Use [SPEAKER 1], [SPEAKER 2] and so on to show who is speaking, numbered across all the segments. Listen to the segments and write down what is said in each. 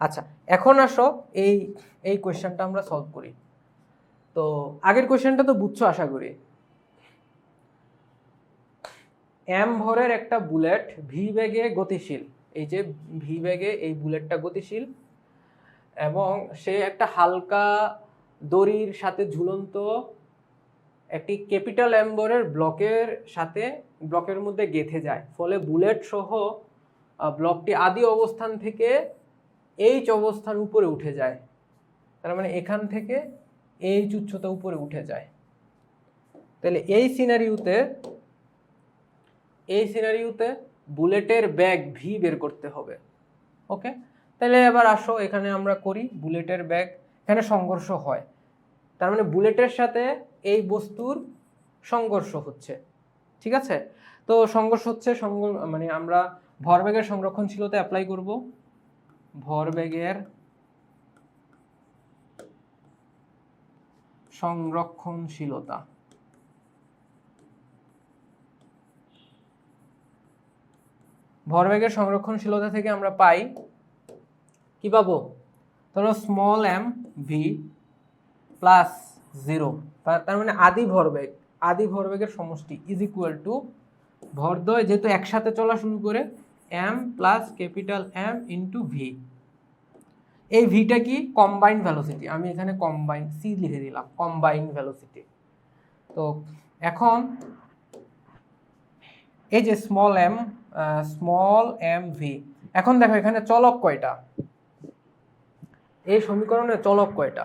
[SPEAKER 1] আচ্ছা এখন আসো, এই এই কোয়েশ্চেনটা আমরা সলভ করি। তো, আগের কোয়েশ্চেনটা তো বুঝছ আশা করি। এম ভরের একটা বুলেট ভি বেগে গতিশীল। এই যে ভি বেগে এই বুলেটটা গতিশীল এবং সে একটা হালকা দড়ির সাথে ঝুলন্ত একটি ক্যাপিটাল এম্বরের ব্লকের সাথে, ব্লকের মধ্যে গেঁথে যায়। ফলে বুলেট সহ ব্লকটি আদি অবস্থান থেকে এইচ অবস্থার উপরে উঠে যায়। তার মানে এখান থেকে এইচ উচ্চতা উপরে উঠে যায়। তাহলে এই সিনারিওতে এই সিনারিওতে বুলেটের ব্যাগ ভি বের করতে হবে। ওকে তাহলে এবার আসো, এখানে আমরা করি বুলেটের ব্যাগ এখানে সংঘর্ষ হয়। তার মানে বুলেটের সাথে এই বস্তুর সংঘর্ষ হচ্ছে। ঠিক আছে? তো সংঘর্ষ হচ্ছে সঙ্গ মানে আমরা ভরবেগের সংরক্ষণশীলতা অ্যাপ্লাই করব। ভরবেগের সংরক্ষণশীলতা। ভরবেগের সংরক্ষণশীলতা থেকে আমরা পাই, কি পাবো? ধরো small M V plus zero তার মানে আদি ভরবেগ। আদি ভরবেগের সমষ্টি ইজ ইকুয়াল টু ভরদ্বয় যেহেতু একসাথে চলা শুরু করে M plus capital M into V এই ভিটা কি? কম্বাইন্ড ভ্যালোসিটি আমি এখানে কম্বাইন সি লিখে দিলাম কম্বাইন্ড ভ্যালোসিটি তো এখন এই যে small M small M V এখন দেখো এখানে চলক কয়টা? এই সমীকরণে চলক কয়টা?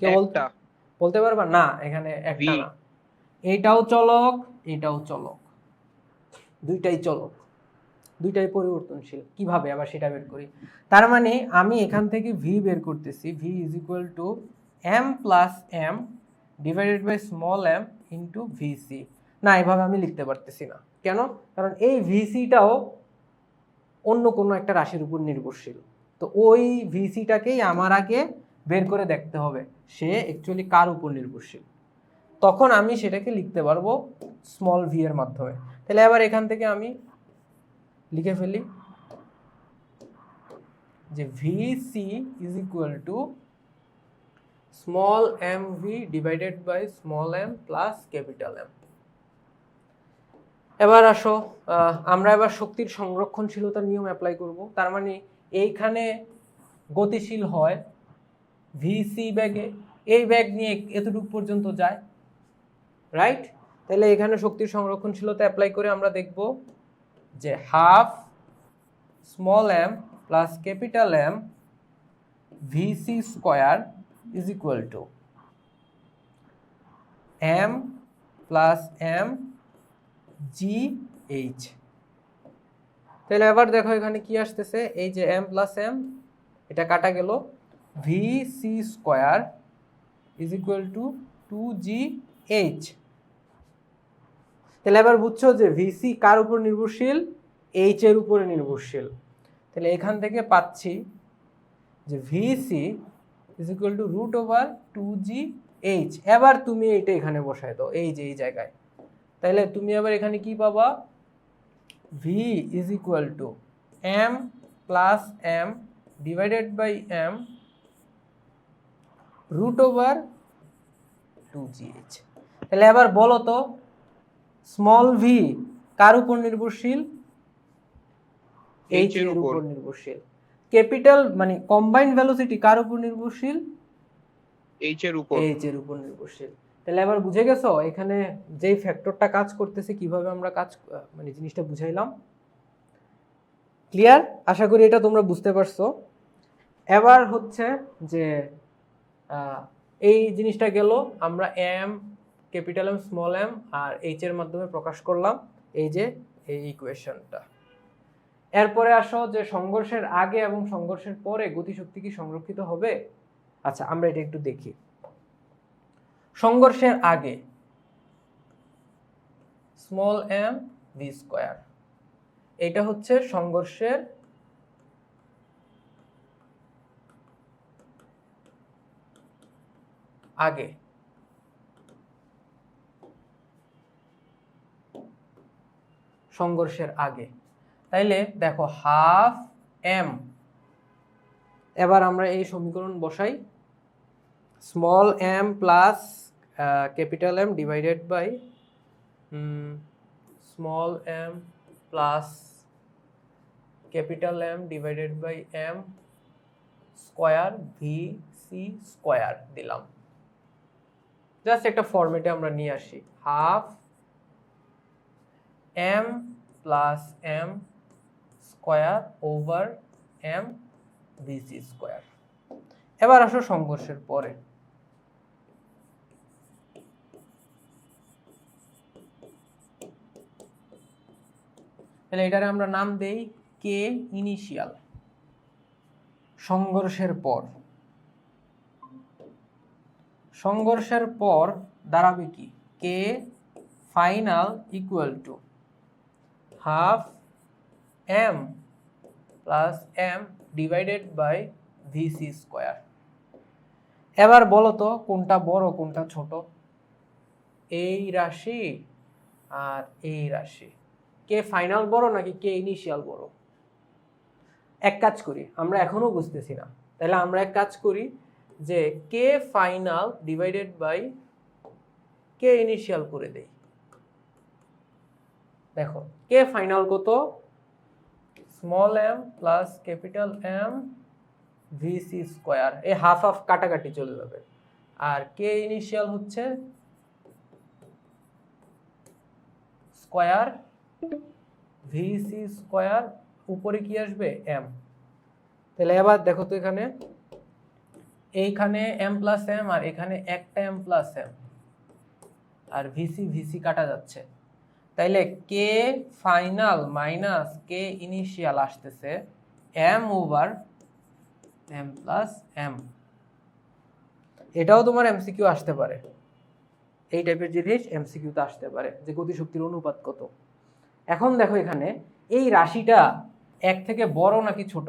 [SPEAKER 1] কে বলতে বলতে পারবা? না এখানে একটা। না। এইটাও চলক এইটাও চলক। দুইটাই চলক। দুইটাই পরিবর্তনশীল। কীভাবে আবার সেটা বের করি? তার মানে আমি এখান থেকে ভি বের করতেছি। V is equal to M plus M divided by small M into VC না, এভাবে আমি লিখতে পারতেছি না। কেন? কারণ এই ভিসিটাও অন্য কোনো একটা রাশির উপর নির্ভরশীল। তো ওই ভিসিটাকেই আমার আগে বের করে দেখতে হবে। সে অ্যাকচুয়ালি কার উপর নির্ভরশীল? তখন আমি সেটাকে লিখতে পারব স্মল ভি এর মাধ্যমে। তাহলে এবার এখান থেকে আমি লিখে ফেলি যে V C is equal to small M V divided by small M plus capital M এবার আসো আমরা এবার শক্তির সংরক্ষণশীলতার নিয়ম অ্যাপ্লাই করব। তার মানে এইখানে গতিশীল হয় ভিসি ব্যাগে এই ব্যাগ নিয়ে এতটুকু পর্যন্ত যায় রাইট তাহলে এখানে শক্তির সংরক্ষণশীলতা অ্যাপ্লাই করে আমরা দেখব যে half small M plus capital M VC square is equal to M plus M G H তাহলে এবার দেখো এখানে কি আসতেছে? এই যে এম প্লাস এম এটা কাটা গেল। V C square is equal to two G H তাহলে এবার বুঝছ যে ভিসি কার উপর নির্ভরশীল? এইচ এর উপরে নির্ভরশীল। তাহলে এখান থেকে পাচ্ছি যে VC is equal to root over two G H এবার তুমি এটা এখানে বসায় দাও, এই যে, এই জায়গায়। তাহলে তুমি আবার এখানে কি পাবা? V is equal to M plus M divided by M root over two G H তাহলে এবার বলো তো স্মল ভি কার উপর নির্ভরশীল? এইচ
[SPEAKER 2] এর উপর।
[SPEAKER 1] নির্ভরশীল। ক্যাপিটাল মানে কম্বাইন্ড ভ্যালোসিটি কার উপর নির্ভরশীল?
[SPEAKER 2] এইচ এর উপর।
[SPEAKER 1] এইচ এর উপর নির্ভরশীল। তাহলে এবার বুঝে গেছো? এখানে যেই ফ্যাক্টরটা কাজ করতেছে কীভাবে আমরা কাজ মানে জিনিসটা বুঝাইলাম? ক্লিয়ার আশা করি এটা তোমরা বুঝতে পারছ। এবার হচ্ছে যে আহ, এই জিনিসটা গেল আমরা M capital M small M আর এইচ এর মাধ্যমে প্রকাশ করলাম। এই যে, এই ইকুয়েশনটা এরপরে আসো যে সংঘর্ষের আগে এবং সংঘর্ষের পরে গতিশক্তি কি সংরক্ষিত হবে? আচ্ছা আমরা এটা একটু দেখি। সংঘর্ষের আগে স্মল এম ভি স্কোয়ার এটা হচ্ছে সংঘর্ষের আগে। সংঘর্ষের আগে। তাইলে দেখো হাফ এম। এবার আমরা এই সমীকরণ বসাই। Small M plus capital M divided by small M plus, capital M divided by M square V C square দিলাম। জাস্ট একটা ফর্মেটে আমরা নিয়ে আসি। Half M plus M square over M VC square এবার আসো সংঘর্ষের পরে। তাহলে এটারে আমরা নাম দেই কে ইনিশিয়াল সংঘর্ষের পর। সংঘর্ষের পর দাঁড়াবে কি? K final equal to half M plus M divided by VC square এবার বলো তো, কোনটা বড়, কোনটা ছোট? এই রাশি আর এই রাশি। কে ফাইনাল বড় নাকি কে ইনিশিয়াল বড়? এক কাজ করি, আমরা এখনও বুঝতেছি না। তাহলে আমরা এক কাজ করি যে K final divided by K initial করে দেই। দেখো কে ফাইনাল কত? Small M plus capital M VC square এই হাফ হাফ কাটাকাটি চলে যাবে। আর কে ইনিশিয়াল হচ্ছে স্কোয়ার ভিসি স্কোয়ার উপরে কি আসবে? এম তাহলে এবার দেখো তো এখানে, এইখানে এম প্লাস এম আর এখানে একটা এম প্লাস এম আর ভিসি ভিসি কাটা যাচ্ছে। তাইলে K final minus K initial আসতেছে M over M plus M এটাও তোমার এমসিকিউ আসতে পারে। এই টাইপের জিনিস এমসিকিউতে আসতে পারে যে গতিশক্তির অনুপাত কত। এখন দেখো এখানে এই রাশিটা এক থেকে বড় নাকি ছোট?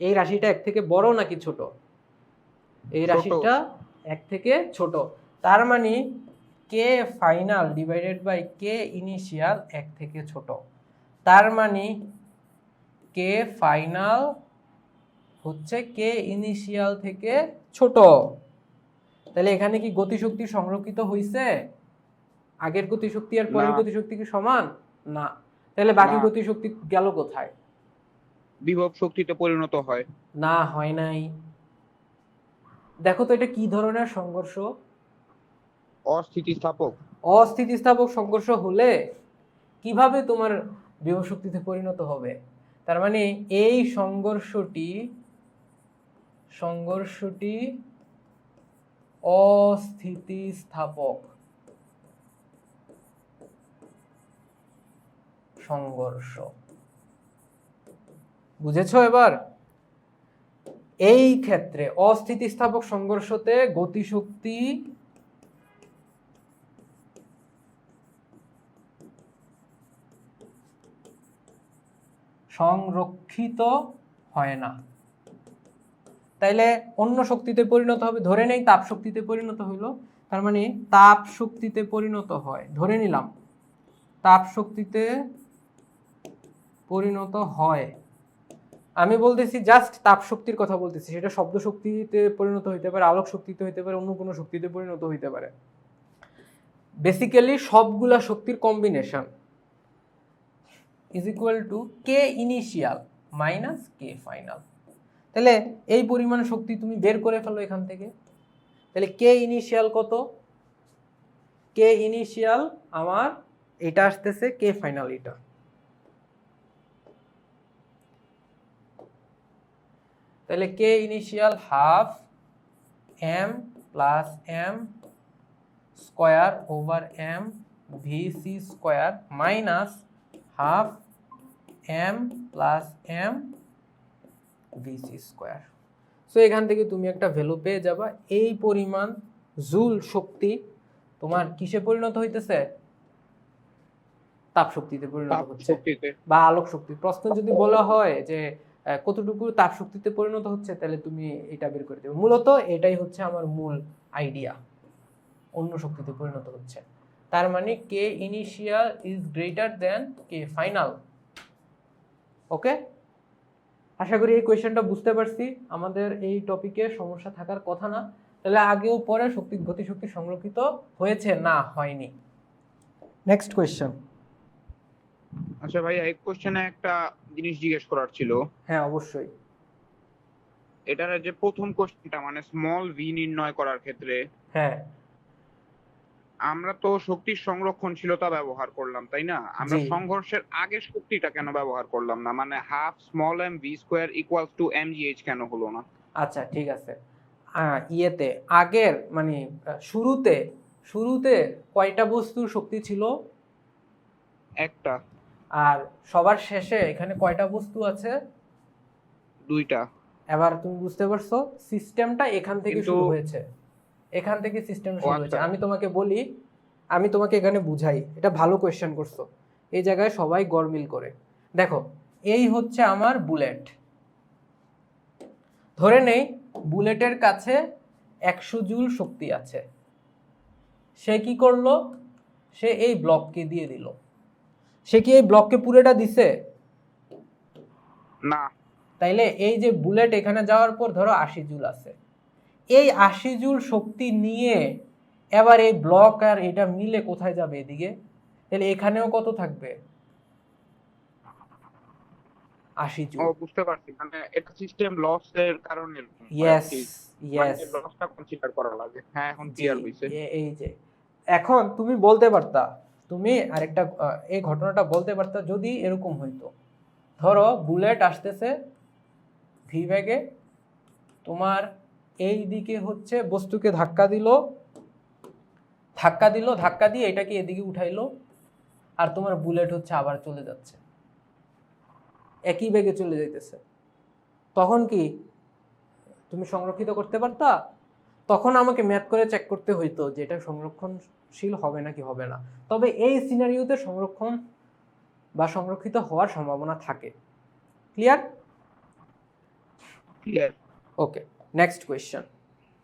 [SPEAKER 1] এই রাশিটা এক থেকে বড় নাকি ছোট? এই রাশিটা এক থেকে ছোট। তার মানে K final divided by K initial এক থেকে ছোট? তার মানে কে ফাইনাল হচ্ছে কে ইনিশিয়াল থেকে ছোট। তাহলে এখানে কি গতিশক্তি সংরক্ষিত হয়েছে আগের গতিশক্তি আর পরের। গতিশক্তি কি সমান? না। তাহলে বাকি। গতিশক্তি গেল কোথায়?
[SPEAKER 2] বিভব শক্তিতে পরিণত হয়।
[SPEAKER 1] না হয় নাই। দেখো তো এটা কি ধরনের সংঘর্ষ?
[SPEAKER 2] অস্থিতিস্থাপক।
[SPEAKER 1] অস্থিতিস্থাপক সংঘর্ষ হলে কীভাবে তোমার বিভব শক্তিতে পরিণত হবে? তার মানে এই সংঘর্ষটি সংঘর্ষটি অস্থিতিস্থাপক সংঘর্ষ। বুঝেছ এবার? এই ক্ষেত্রে অস্থিতিস্থাপক সংঘর্ষতে গতিশক্তি সংরক্ষিত হয় না। তাইলে অন্য শক্তিতে পরিণত হবে, ধরে নেই তাপ শক্তিতে পরিণত হইল, তার মানে তাপ শক্তিতে পরিণত হয়, ধরে নিলাম। তাপ শক্তিতে পরিণত হয়। আমি বলতেছি জাস্ট তাপ শক্তির কথা বলতেছি, সেটা শব্দ শক্তিতে পরিণত হইতে পারে, আলোক শক্তিতে হইতে পারে, অন্য কোনো শক্তিতে পরিণত হইতে পারে। বেসিক্যালি সবগুলা শক্তির combination is equal to K initial minus K final তাহলে এই পরিমাণ শক্তি তুমি বের করে ফেলো এখান থেকে। তাহলে কে ইনিশিয়াল কত? কে ইনিশিয়াল আমার এটা আসতেছে কে ফাইনাল এটা। তাহলে K initial half M plus M square over M VC square minus half M plus M VC square so এখান থেকে তুমি একটা ভ্যালু পেয়ে যাবা। এই পরিমাণ জুল শক্তি তোমার কিসে পরিণত হইতেছে? তাপ শক্তিতে পরিণত হচ্ছে। বা আলোক শক্তি। প্রশ্ন যদি বলা হয় যে কতটুকু তাপ শক্তিতে পরিণত হচ্ছে তাহলে তুমি এটা বের করে দেবে। মূলত এটাই হচ্ছে আমার মূল আইডিয়া অন্য শক্তিতে পরিণত হচ্ছে। তার মানে K initial is greater than K final okay আশা করি এই কোয়েশ্চেনটা বুঝতে পারছি। আমাদের এই টপিকে সমস্যা থাকার কথা না। তাহলে আগেও পরে শক্তি গতিশক্তি সংরক্ষিত হয়েছে না হয়নি? নেক্সট কোয়েশ্চেন
[SPEAKER 2] আচ্ছা ভাই এই কোশ্চেনে একটা জিনিস জিজ্ঞেস করার ছিল।
[SPEAKER 1] হ্যাঁ অবশ্যই।
[SPEAKER 2] এটার যে প্রথম কোশ্চেনটা মানে স্মল ভি নির্ণয় করার ক্ষেত্রে
[SPEAKER 1] হ্যাঁ।
[SPEAKER 2] আমরা তো শক্তির সংরক্ষণশীলতা ব্যবহার করলাম তাই না? আমরা সংঘর্ষের আগে শক্তিটা কেন ব্যবহার করলাম না? মানে half small M V square equals to M GH কেন হলো না?
[SPEAKER 1] আচ্ছা ঠিক আছে। ইয়েতে আগের মানে শুরুতে শুরুতে কয়টা বস্তুর শক্তি ছিল?
[SPEAKER 2] একটা।
[SPEAKER 1] আর সবার শেষে এখানে কয়টা বস্তু আছে?
[SPEAKER 2] দুইটা।
[SPEAKER 1] এবার তুমি বুঝতে পারছ সিস্টেমটা এখান থেকে শুরু হয়েছে। এখান থেকে সিস্টেম শুরু
[SPEAKER 2] আচ্ছা।
[SPEAKER 1] আমি তোমাকে বলি আমি তোমাকে এখানে বুঝাই। এটা ভালো কোয়েশ্চেন করছ। এই জায়গায় সবাই গরমিল করে। দেখো এই হচ্ছে আমার বুলেট ধরে নেই বুলেটের কাছে একশো জুল শক্তি আছে। সে কি করল? সে এই ব্লককে দিয়ে দিল। সে কি এই ব্লককে পুরোটা দিছে?
[SPEAKER 2] না।
[SPEAKER 1] তাইলে এই যে বুলেট এখানে যাওয়ার পর ধরো আশি জুল আছে। এই আশি জুল শক্তি নিয়ে এবার এই ব্লক আর এটা মিলে কোথায় যাবে এদিকে? তাহলে এখানেও কত থাকবে? আশি জুল
[SPEAKER 2] বুঝতে পারছি। মানে এটা সিস্টেম লস এর কারণে
[SPEAKER 1] ইয়েস ইয়েস
[SPEAKER 2] লসটা কনসিডার করা লাগে। হ্যাঁ এখন ক্লিয়ার হইছে।
[SPEAKER 1] এই যে। এখন তুমি বলতে পারতা তুমি আরেকটা এই ঘটনাটা বলতে পারতা যদি এরকম হইতো। ধরো বুলেট আসতেছে ভি ব্যাগে তোমার এই দিকে হচ্ছে বস্তুকে ধাক্কা দিল। ধাক্কা দিল ধাক্কা দিয়ে এটাকে এদিকে উঠাইলো। আর তোমার বুলেট হচ্ছে আবার চলে যাচ্ছে। একই বেগে চলে যাইতেছে। তখন কি তুমি সংরক্ষিত করতে পারতা? তখন আমাকে ম্যাথ করে চেক করতে হইতো যে এটা সংরক্ষণশীল হবে নাকি হবে না। তবে এই সিনারিওতে সংরক্ষণ বা সংরক্ষিত হওয়ার সম্ভাবনা থাকে। Clear
[SPEAKER 2] clear
[SPEAKER 1] okay next question